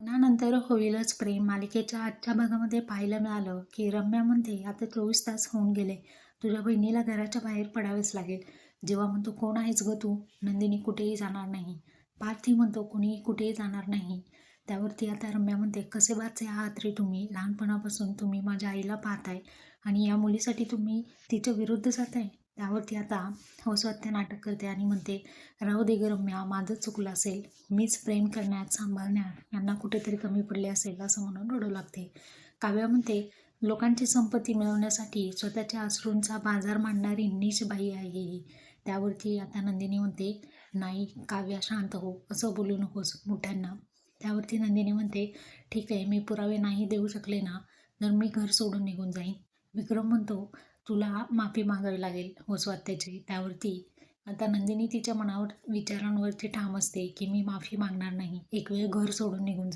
लग्नानंतर होईलच प्रेम. मालिकेच्या आजच्या भागामध्ये पाहायला मिळालं की रम्या म्हणते आता चोवीस तास होऊन गेले. तुझ्या बहिणीला घराच्या बाहेर पडावेच लागेल. जेव्हा म्हणतो कोण आहेस ग तू? नंदिनी कुठेही जाणार नाही. पार्थी म्हणतो कुणीही कुठेही जाणार नाही. त्यावरती आता रम्या म्हणते कसे बाचे आहात रे तुम्ही? लहानपणापासून तुम्ही माझ्या आईला पाहताय आणि या मुलीसाठी तुम्ही तिच्या विरुद्ध जाताय? त्यावरती आता हो हौसवात्या नाटक करते आणि म्हणते राहू दे ग रम्या माझं चुकलं असेल. मीच प्रेम करण्यात सांभाळण्यात यांना कुठेतरी कमी पडले असेल असं म्हणून रडू लागते. काव्या म्हणते लोकांची संपत्ती मिळवण्यासाठी स्वतःच्या अश्रूंचा बाजार मांडणारी नीच बाई आहे ही. त्यावरती आता नंदिनी म्हणते नाही काव्या शांत हो. असं बोलू नकोस हो मोठ्यांना. त्यावरती नंदिनी म्हणते ठीक आहे मी पुरावे नाही देऊ शकले ना तर मी घर सोडून निघून जाईन. विक्रम म्हणतो तुला माफी मागावी लागेल होसवात्याची त्यावरती आता नंदिनी तिच्या मनावर विचारांवरती ठाम असते की मी माफी मागणार नाही. एक वेळ घर सोडून निघून जा.